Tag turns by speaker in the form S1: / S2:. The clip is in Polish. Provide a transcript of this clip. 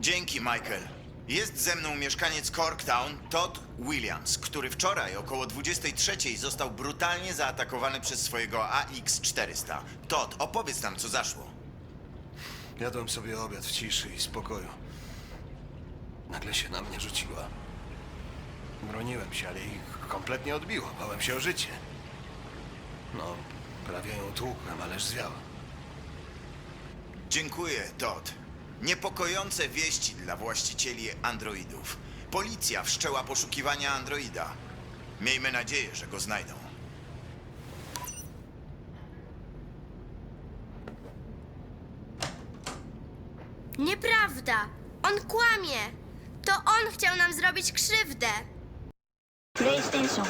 S1: Dzięki, Michael. Jest ze mną mieszkaniec Corktown, Todd Williams, który wczoraj około 23 został brutalnie zaatakowany przez swojego AX-400. Todd, opowiedz nam, co zaszło.
S2: Jadłem sobie obiad w ciszy i spokoju. Nagle się na mnie rzuciła. Broniłem się, ale ich kompletnie odbiło. Bałem się o życie. No, prawie ją tłukłem, ależ zwiała.
S1: Dziękuję, Todd. Niepokojące wieści dla właścicieli androidów. Policja wszczęła poszukiwania androida. Miejmy nadzieję, że go znajdą.
S3: Nieprawda! On kłamie! To on chciał nam zrobić krzywdę!
S4: PlayStation